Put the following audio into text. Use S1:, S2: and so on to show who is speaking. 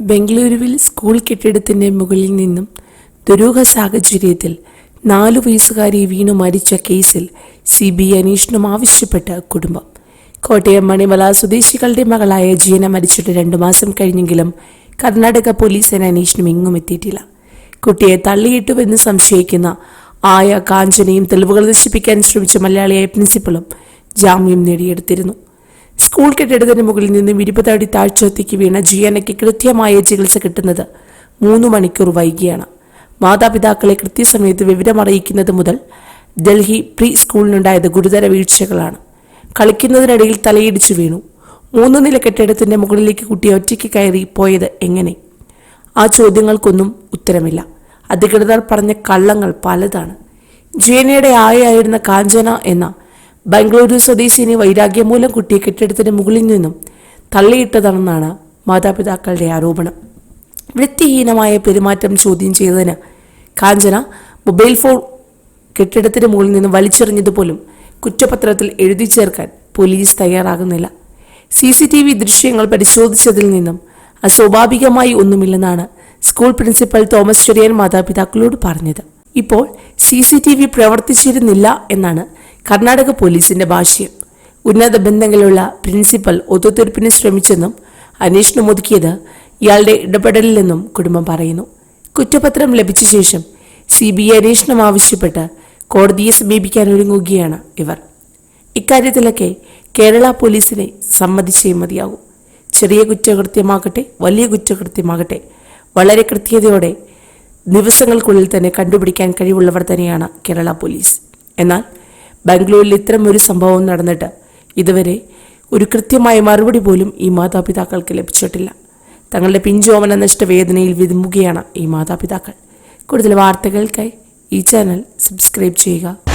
S1: ബംഗളൂരുവിൽ സ്കൂൾ കെട്ടിടത്തിന്റെ മുകളിൽ നിന്നും ദുരൂഹ സാഹചര്യത്തിൽ നാലു വയസ്സുകാരി വീണു മരിച്ച കേസിൽ സി ബി അന്വേഷണം ആവശ്യപ്പെട്ട കുടുംബം. കോട്ടയം മണിമല സ്വദേശികളുടെ മകളായ ജീന മരിച്ചിട്ട് രണ്ടു മാസം കഴിഞ്ഞെങ്കിലും കർണാടക പോലീസിന് അന്വേഷണം എങ്ങും എത്തിയിട്ടില്ല. കുട്ടിയെ തള്ളിയിട്ടുവെന്ന് സംശയിക്കുന്ന ആയ കാഞ്ചനയും തെളിവുകൾ നശിപ്പിക്കാൻ ശ്രമിച്ച മലയാളിയായ പ്രിൻസിപ്പളും ജാമ്യം നേടിയെടുത്തിരുന്നു. സ്കൂൾ കെട്ടിടത്തിന് മുകളിൽ നിന്ന് ഇരുപതടി താഴ്ചത്തേക്ക് വീണ ജിയനയ്ക്ക് കൃത്യമായ ചികിത്സ കിട്ടുന്നത് മൂന്ന് മണിക്കൂർ വൈകിയാണ്. മാതാപിതാക്കളെ കൃത്യസമയത്ത് വിവരമറിയിക്കുന്നത് മുതൽ ഡൽഹി പ്രീ സ്കൂളിനുണ്ടായത് ഗുരുതര വീഴ്ചകളാണ്. കളിക്കുന്നതിനിടയിൽ തലയിടിച്ചു വീണു. മൂന്ന് നില കെട്ടിടത്തിന്റെ മുകളിലേക്ക് കുട്ടി ഒറ്റയ്ക്ക് കയറി പോയത് എങ്ങനെ? ആ ചോദ്യങ്ങൾക്കൊന്നും ഉത്തരമില്ല. അധികൃതർ പറഞ്ഞ കള്ളങ്ങൾ പലതാണ്. ജിയനയുടെ ആയായിരുന്ന കാഞ്ചന എന്ന ബംഗളൂരു സ്വദേശിനി വൈരാഗ്യം മൂലം കുട്ടിയെ കെട്ടിടത്തിന് മുകളിൽ നിന്നും തള്ളിയിട്ടതാണെന്നാണ് മാതാപിതാക്കളുടെ ആരോപണം. വൃത്തിഹീനമായ പെരുമാറ്റം ചോദ്യം ചെയ്തതിന് കാഞ്ചന മൊബൈൽ ഫോൺ കെട്ടിടത്തിന് മുകളിൽ നിന്ന് വലിച്ചെറിഞ്ഞതുപോലും കുറ്റപത്രത്തിൽ എഴുതി ചേർക്കാൻ പോലീസ് തയ്യാറാകുന്നില്ല. സി സി ടി വി ദൃശ്യങ്ങൾ പരിശോധിച്ചതിൽ നിന്നും അസ്വാഭാവികമായി ഒന്നുമില്ലെന്നാണ് സ്കൂൾ പ്രിൻസിപ്പൽ തോമസ് ചെറിയൻ മാതാപിതാക്കളോട് പറഞ്ഞത്. ഇപ്പോൾ സി സി ടി വി പ്രവർത്തിച്ചിരുന്നില്ല എന്നാണ് കർണാടക പോലീസിന്റെ ഭാഷ്യം ഉന്നത ബന്ധങ്ങളുള്ള പ്രിൻസിപ്പൽ ഒത്തുതീർപ്പിന് ശ്രമിച്ചെന്നും അന്വേഷണം ഒതുക്കിയത് ഇയാളുടെ ഇടപെടലിലെന്നും കുടുംബം പറയുന്നു. കുറ്റപത്രം ലഭിച്ച ശേഷം സി ബി ഐ അന്വേഷണം ആവശ്യപ്പെട്ട് കോടതിയെ സമീപിക്കാൻ ഒരുങ്ങുകയാണ് ഇവർ. ഇക്കാര്യത്തിലൊക്കെ കേരള പോലീസിനെ സമ്മതിച്ചേ മതിയാകും. ചെറിയ കുറ്റകൃത്യമാകട്ടെ വലിയ കുറ്റകൃത്യമാകട്ടെ വളരെ കൃത്യതയോടെ ദിവസങ്ങൾക്കുള്ളിൽ തന്നെ കണ്ടുപിടിക്കാൻ കഴിവുള്ളവർ തന്നെയാണ് കേരള പോലീസ്. എന്നാൽ ബാംഗ്ലൂരിൽ ഇത്തരം ഒരു സംഭവം നടന്നിട്ട് ഇതുവരെ ഒരു കൃത്യമായ മറുപടി പോലും ഈ മാതാപിതാക്കൾക്ക് ലഭിച്ചിട്ടില്ല. തങ്ങളുടെ പിഞ്ചോമന നഷ്ട വേദനയിൽ വിതുമ്പുകയാണ് ഈ മാതാപിതാക്കൾ. കൂടുതൽ വാർത്തകൾക്കായി ഈ ചാനൽ സബ്സ്ക്രൈബ് ചെയ്യുക.